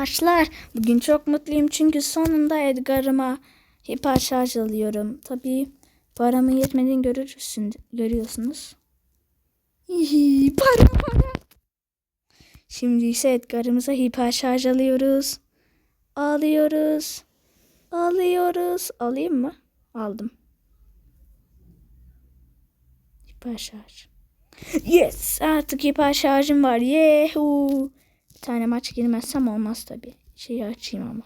Arkadaşlar bugün çok mutluyum çünkü sonunda Edgar'ıma hiper şarj alıyorum. Tabii paramın yetmediğini görürsün, görüyorsunuz. Hihi, para para. Şimdi ise Edgar'ımıza hiper şarj alıyoruz. Alıyoruz. Alıyoruz. Alayım mı? Aldım. Hiper şarj. Yes! Artık hiper şarjım var. Yehu! Bir tane maç girmezsem olmaz tabii. Şeyi açayım ama.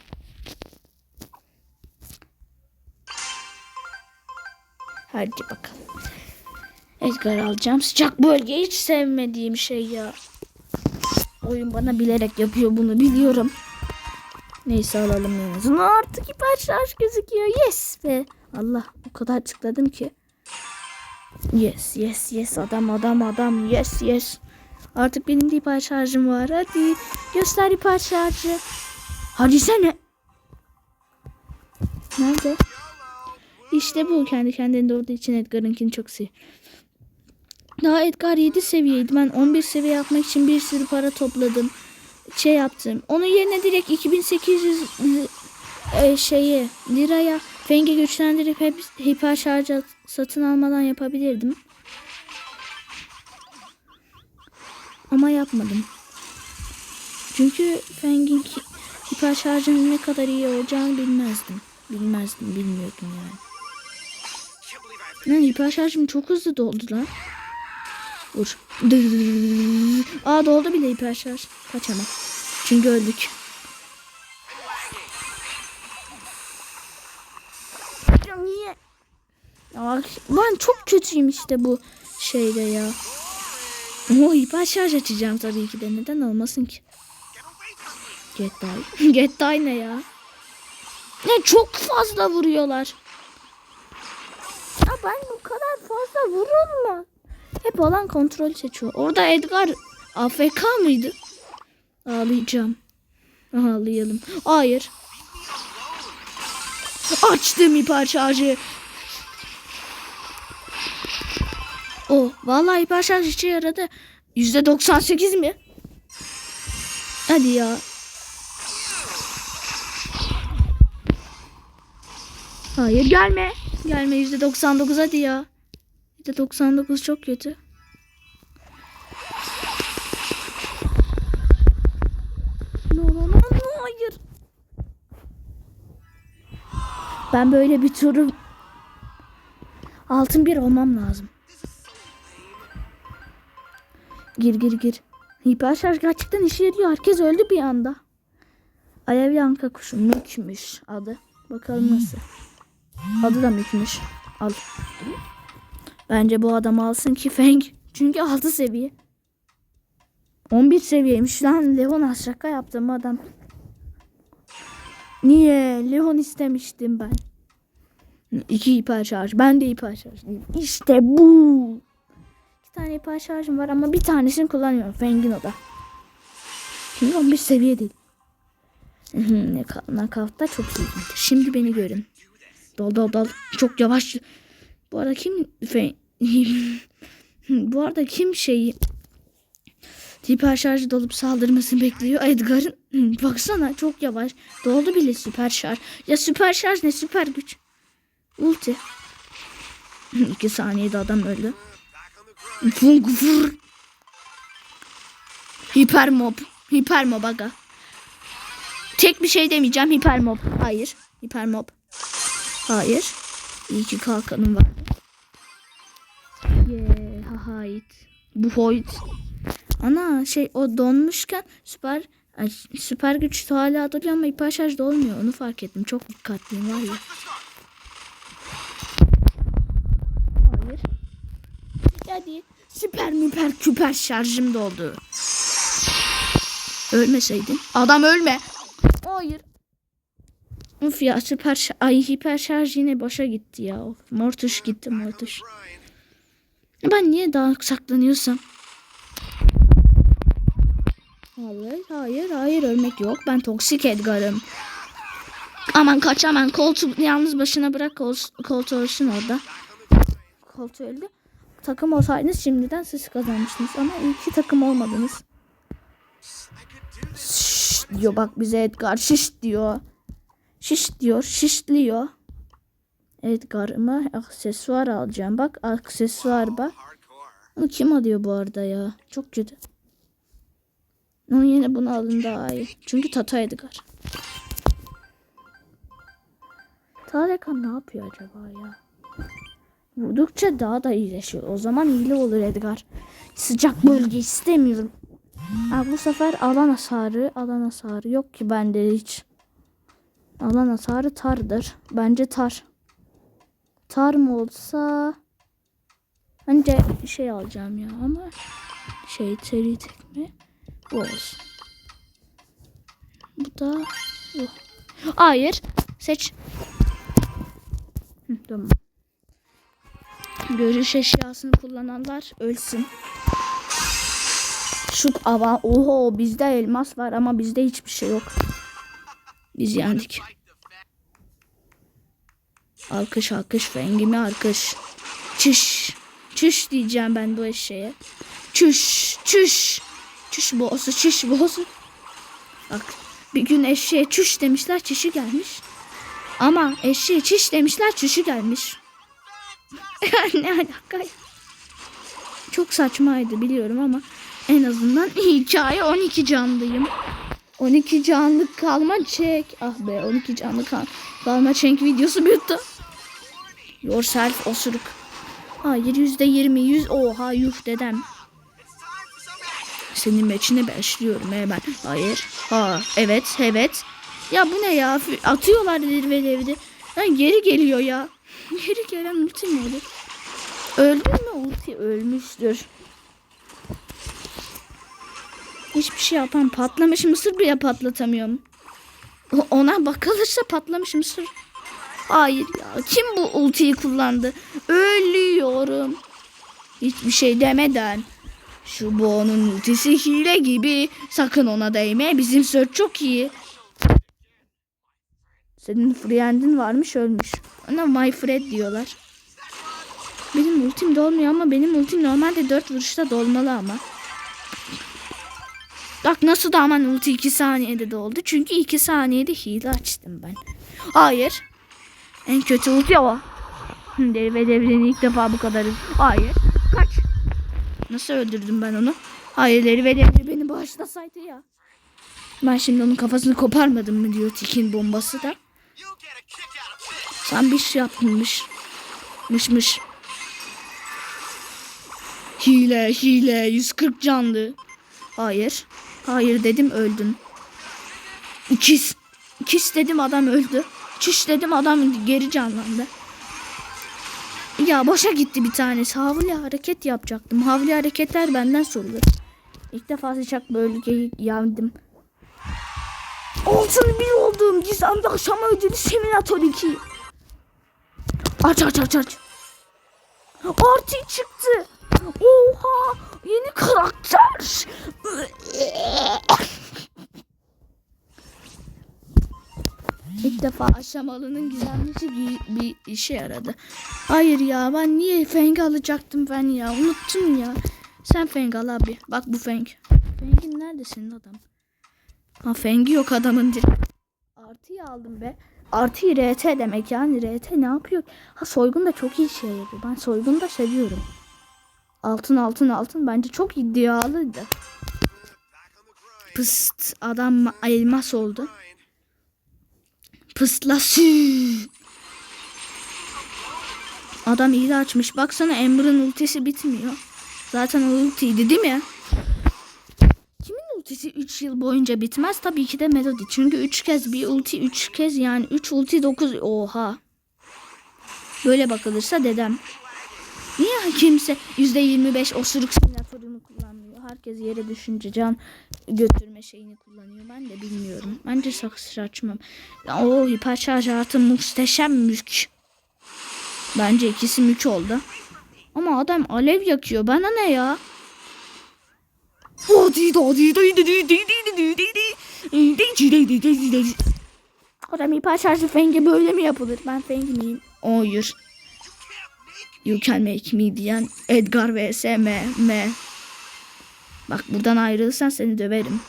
Hadi bakalım. Edgar alacağım. Sıcak bölge hiç sevmediğim şey ya. Oyun bana bilerek yapıyor bunu biliyorum. Neyse alalım en azından. Artık şarj gözüküyor. Yes be. Allah o kadar tıkladım ki. Yes yes yes adam adam adam yes yes. Artık benim de hiper şarjım var. Hadi göster hiper şarjı. Hadi sene. Nerede? İşte bu kendi kendine doğduğu için Edgar'ınkini çok sev. Daha Edgar 7 seviyeydi. Ben 11 seviye yapmak için bir sürü para topladım. Şey yaptım. Onun yerine direkt 2800 li- e, şeyi liraya Feng'i güçlendirip hep hiper şarjı satın almadan yapabilirdim. Ama yapmadım. Çünkü Feng'in hiper şarjının ne kadar iyi olacağını bilmezdim. Bilmezdim, bilmiyordum yani. Lan hiper şarjım çok hızlı doldu lan. Vur. Aa doldu bile hiper şarj. Kaç hemen. Çünkü öldük. Niye? Ya ben çok kötüyüm işte bu şeyde ya. Oo hiper şarj açacağım tabii ki de. Neden olmasın ki? Get die. Get die ne ya? Ne çok fazla vuruyorlar. Ya ben bu kadar fazla vurulma. Hep olan kontrol seçiyor. Orada Edgar AFK mıydı? Ağlayacağım. Ağlayalım. Hayır. Açtım hiper şarjı. O vallahi hiper şarj işe yaradı. Yüzde 98 mi? Hadi ya. Hayır gelme. Gelme yüzde 99 hadi ya. Yüzde 99 çok kötü. No no no no hayır. Ben böyle bir turu altın bir olmam lazım. Gir gir gir. Hiper şarj gerçekten işe yarıyor. Herkes öldü bir anda. Alev yanka kuşu mükmüş adı. Bakalım nasıl. Adı da mükmüş. Al. Bence bu adam alsın ki Feng. Çünkü 6 seviye. 11 seviyeymiş lan. Leon şaka yaptım adam. Niye? Leon istemiştim ben. İki hiper şarj. Ben de hiper şarjlıyım. İşte bu. Tane hiper şarjım var ama bir tanesini kullanıyorum. Feng'in o da. Şimdi 11 seviye değil. Knockout'ta çok iyiydi. Şimdi beni görün. Dol dol dol. Çok yavaş. Bu arada kim. Bu arada kim şeyi hiper şarjı dolup saldırmasını bekliyor. Edgar'ın baksana çok yavaş. Doldu bile süper şarj. Ya süper şarj ne süper güç. Ulti. İki saniyede adam öldü. Vur. Hiper mob. Hiper mob aga. Tek bir şey demeyeceğim. Hiper mob. Hayır. Hiper mob. Hayır. İyi ki kalkanım var. Yeah, ha hayt. Bu hoyt. Ana şey o donmuşken süper ay, süper güç hala duruyor ama hiper şarj da olmuyor. Onu fark ettim. Çok dikkatliyim var ya. Hayır. Hadi. Süper müper küper şarjım doldu. Ölmeseydin. Adam ölme. Hayır. Of ya süper ay hiper şarj yine boşa gitti ya. Of, mortuş gitti mortuş. Ben niye daha saklanıyorsam? Hayır hayır hayır ölmek yok. Ben toksik Edgar'ım. Aman kaç aman koltuğu yalnız başına bırak kol, koltuğu ölsün orada. Koltuğu öldü. Takım olsaydınız şimdiden siz kazanmıştınız ama iyi ki takım olmadınız. Şşş, diyor bak bize Edgar şiş diyor. Şiş diyor şişliyor. Edgar'ıma aksesuar alacağım. Bak aksesuar bak. Onu kim alıyor bu arada ya? Çok kötü. Onun yerine bunu alın daha iyi. Çünkü Tata Edgar. Tarkan ne yapıyor acaba ya? Vurdukça daha da iyileşiyor. O zaman iyili olur Edgar. Sıcak bölge istemiyorum. Ha, bu sefer alan hasarı, alan hasarı yok ki bende hiç. Alan hasarı tardır. Bence tar. Tar mı olsa bence şey alacağım ya ama şey seri tekme bu olsun. Bu da bu. Hayır. Seç. Hı, tamam. Görüş eşyasını kullananlar ölsün. Şu ava oho bizde elmas var ama bizde hiçbir şey yok. Biz yendik. Alkış alkış fengimi alkış. Çüş. Çüş diyeceğim ben bu eşeğe. Çüş. Çüş. Çüş boğazı çüş boğazı. Bak bir gün eşeğe çüş demişler çişi gelmiş. Ama eşeğe çiş demişler çişi gelmiş. Ne alaka? Çok saçmaydı biliyorum ama en azından hikaye 12 canlıyım. 12 canlı kalma çek. Ah be 12 canlı kal kalma çek videosu bitti. Yourself osuruk. Hayır yüzde yirmi yüz. Oha yuh dedem. Senin meçine başlıyorum hemen. Hayır. Ha evet evet. Ya bu ne ya? Atıyorlar ve evde. Ha, geri geliyor ya. Geri gelen ulti mi olur? Öldü mü ulti? Ölmüştür. Hiçbir şey yapan patlamış mısır bile patlatamıyorum. Ona bakılırsa patlamış mısır. Hayır ya. Kim bu ultiyi kullandı? Ölüyorum. Hiçbir şey demeden. Şu boğanın ultisi hile gibi. Sakın ona değme. Bizim search çok iyi. Senin friendin varmış ölmüş. Ona my friend diyorlar. Benim ultim dolmuyor ama benim ultim normalde 4 vuruşta dolmalı ama. Bak nasıl da aman ulti 2 saniyede doldu. Çünkü 2 saniyede hile açtım ben. Hayır. En kötü ulti o. Dev ve devreni ilk defa bu kadar. Hayır. Kaç. Nasıl öldürdüm ben onu? Hayır Dev ve devri beni bağışlasaydı ya. Ben şimdi onun kafasını koparmadım mı diyor Tikin bombası da. Sen bir şey yapmış. Mış mış. Hile hile 140 canlı. Hayır. Hayır dedim öldün. İkiz. İkiz dedim adam öldü. Çüş dedim adam geri canlandı. Ya boşa gitti bir tanesi. Havli hareket yapacaktım. Havli hareketler benden sorulur. İlk defa sıcak bölgeyi yandım. Altın bir olduğum gizemli akşam ödülü Seminator 2. Aç aç aç aç. Artı çıktı. Oha yeni karakter. İlk defa aşamalının gizemlisi bir, işe yaradı. Hayır ya ben niye Feng alacaktım ben ya unuttum ya. Sen Feng al abi. Bak bu Feng. Feng'in nerede senin adam? Ha Feng'i yok adamın direkt. Artıyı aldım be. Artıyı RT demek yani RT ne yapıyor? Ha soygun da çok iyi şey yapıyor. Ben soygun da seviyorum. Altın altın altın bence çok iddialıydı. Pıst adam elmas oldu. Pıstlası. Adam iyi açmış. Baksana Ember'ın ultisi bitmiyor. Zaten o ultiydi değil mi? Ultisi 3 yıl boyunca bitmez? Tabii ki de Melody. Çünkü 3 kez bir ulti 3 kez yani 3 ulti 9. Oha. Böyle bakılırsa dedem. Niye kimse %25 osuruk simülatörünü kullanmıyor? Herkes yere düşünce can götürme şeyini kullanıyor. Ben de bilmiyorum. Bence saksı açmam. O hiperşarj artı muhteşem mülk. Bence ikisi mülk oldu. Ama adam alev yakıyor. Bana ne ya? Adam hiperşarjı fenge böyle mi yapılır? Ben fenge miyim? Hayır. You can make me diyen Edgar vs M. M. Bak buradan ayrılırsan seni döverim.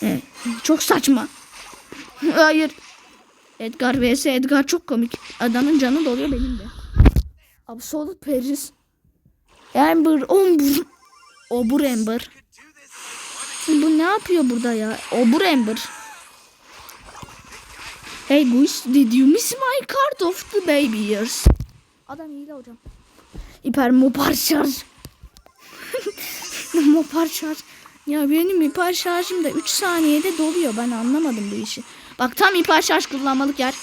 He, Çok saçma. Hayır. Edgar vs Edgar çok komik. Adamın canı doluyor benim de. Absolute Paris. Amber, Ombur. Obur Amber. Bu ne yapıyor burada ya? Obur Amber. Hey Guys, did you miss my card of the baby years? Adam iyi hocam. Hiper mopar şarj. mopar şarj. Ya benim hiper şarjım da 3 saniyede doluyor. Ben anlamadım bu işi. Bak tam hiper şarj kullanmalık yer.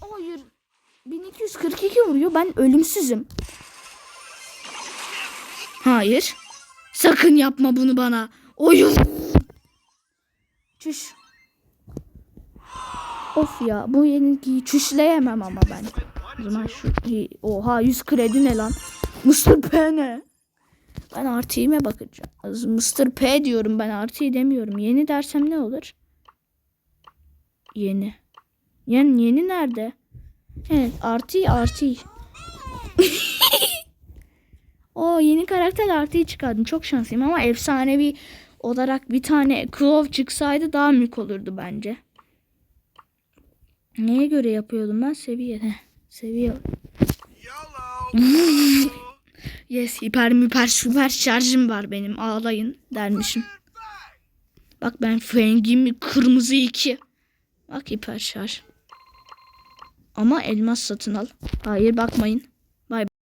Hayır. 1242 vuruyor. Ben ölümsüzüm. Hayır. Sakın yapma bunu bana. Oyun. Çüş. Of ya bu yenilgiyi çüşleyemem ama ben. O zaman şu oha 100 kredi ne lan? Mr. P ne? Ben artığıma bakacağım. Mr. P diyorum ben artı demiyorum. Yeni dersem ne olur? Yeni. Yani yeni nerede? Evet artı artı. o yeni karakter artıyı çıkardım. Çok şanslıyım ama efsanevi olarak bir tane Claw çıksaydı daha mük olurdu bence. Neye göre yapıyordum ben? Seviyede. Seviye. yes hiper müper süper şarjım var benim. Ağlayın dermişim. Bak ben fengimi kırmızı iki. Bak hiper şarj. Ama elmas satın al. Hayır bakmayın.